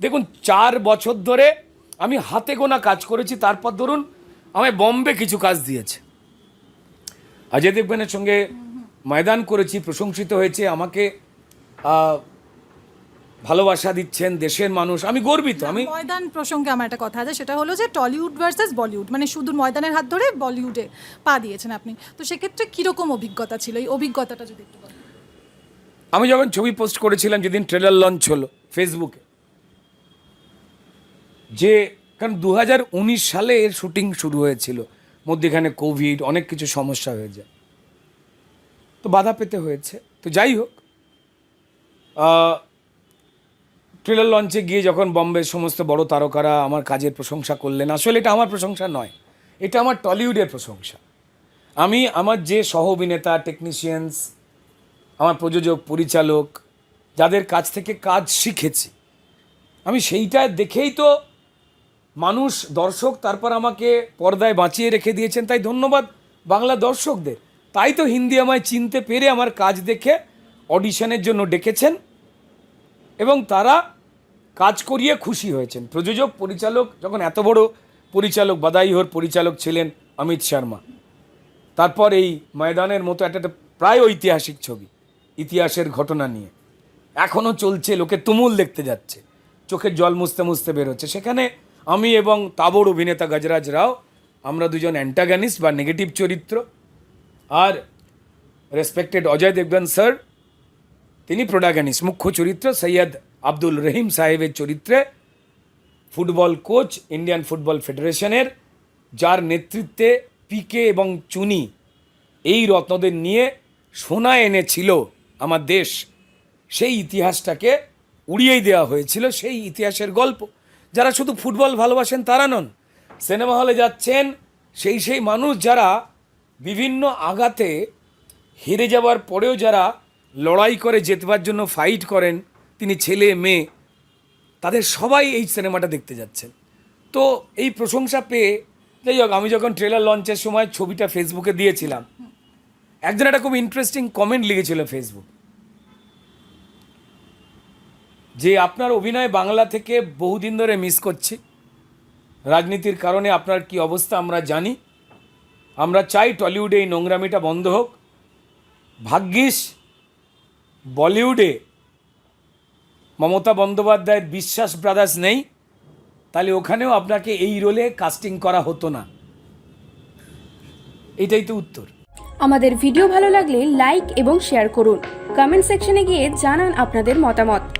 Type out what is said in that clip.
দেখুন চার বছর ধরে আমি হাতে গোনা কাজ করেছি তারপর ধরুন আমায় বম্বে কিছু কাজ দিয়েছে। অজয় দেবগানের সঙ্গে ময়দান করেছি প্রশংসিত হয়েছে আমাকে ভালোবাসা দিচ্ছেন দেশের মানুষ। আমি গর্বিত আমি ময়দান প্রসঙ্গে আমার একটা কথা আছে সেটা হলো যে টলিউড ভার্সেস বলিউড মানে শুধু ময়দানের হাত ধরে বলিউডে পা দিয়েছেন আপনি। তো সেক্ষেত্রে কীরকম অভিজ্ঞতা ছিল? এই অভিজ্ঞতাটা যদি একটু আমি যখন ছবি পোস্ট করেছিলাম যেদিন ট্রেলার লঞ্চ হলো ফেসবুকে যে, কারণ দু হাজার উনিশ সালে এর শুটিং শুরু হয়েছিল, মধ্যেখানে কোভিড, অনেক কিছু সমস্যা হয়ে যায় তো বাধা পেতে হয়েছে। তো যাই হোক ট্রেলার লঞ্চে গিয়ে যখন বম্বের সমস্ত বড় তারকারা আমার কাজের প্রশংসা করলেন, আসলে এটা আমার প্রশংসা নয়, এটা আমার টলিউডের প্রশংসা। আমি আমার যে সহ অভিনেতা টেকনিশিয়ানস আমার প্রযোজক, পরিচালক, যাদের কাছ থেকে কাজ শিখেছি, আমি সেইটা দেখেই তো মানুষ, দর্শক তারপর আমাকে পর্দায় বাঁচিয়ে রেখে দিয়েছেন, তাই ধন্যবাদ বাংলা দর্শকদের। তাই তো হিন্দি আমায় চিনতে পেরে আমার কাজ দেখে অডিশনের জন্য ডেকেছেন এবং তারা কাজ করিয়ে খুশি হয়েছেন। প্রযোজক, পরিচালক, যখন এত বড় পরিচালক, বাদাইহর পরিচালক ছিলেন অমিত শর্মা। তারপর এই ময়দানের মতো একটা প্রায় ঐতিহাসিক ছবি, ইতিহাসের ঘটনা নিয়ে। এখনও চলছে, লোকে তুমুল দেখতে যাচ্ছে, চোখের জল মুছতে মুছতে বেরোচ্ছে। সেখানে আমি এবং তাবর অভিনেতা গজরাজ রাও, আমরা দুজন অ্যান্টাগানিস্ট বা নেগেটিভ চরিত্র। আর রেসপেক্টেড অজয় দেবগন স্যার তিনি প্রোডাগানিস্ট মুখ্য চরিত্র সৈয়দ আব্দুল রহিম সাহেবের চরিত্রে ফুটবল কোচ ইন্ডিয়ান ফুটবল ফেডারেশনের যার নেতৃত্বে পিকে এবং চুনি এই রত্নদের নিয়ে সোনা এনেছিল আমার দেশ। সেই ইতিহাসটাকে উড়িয়েই দেওয়া হয়েছিল, সেই ইতিহাসের গল্প। যারা শুধু ফুটবল ভালোবাসেন তারা নন, সিনেমা হলে যাচ্ছেন সেই সেই মানুষ যারা বিভিন্ন আঘাতে হেরে যাওয়ার পরেও যারা লড়াই করে জেতবার জন্য ফাইট করেন, তিনি ছেলে, মেয়ে, তাদের সবাই এই সিনেমাটা দেখতে যাচ্ছেন। তো এই প্রশংসা পেয়ে যাই হোক, আমি যখন ট্রেলার লঞ্চের সময় ছবিটা ফেসবুকে দিয়েছিলাম, একজন একটা খুব ইন্টারেস্টিং কমেন্ট লিখেছিল ফেসবুক যে আপনার অভিনয় বাংলা থেকে বহুদিন ধরে মিস করছি। রাজনীতির কারণে আপনার কি অবস্থা আমরা জানি। আমরা চাই টলিউডে এই নোংরামিটা বন্ধ হোক। ভাগ্যিস বলিউডে মমতা বন্দ্যোপাধ্যায়ের বিশ্বাস ব্রাদার্স নেই। তাহলে ওখানেও আপনাকে এই রোলে কাস্টিং করা হতো না। এটাই তো উত্তর। আমাদের ভিডিও ভালো লাগলে লাইক এবং শেয়ার করুন। কমেন্ট সেকশনে গিয়ে জানান আপনাদের মতামত।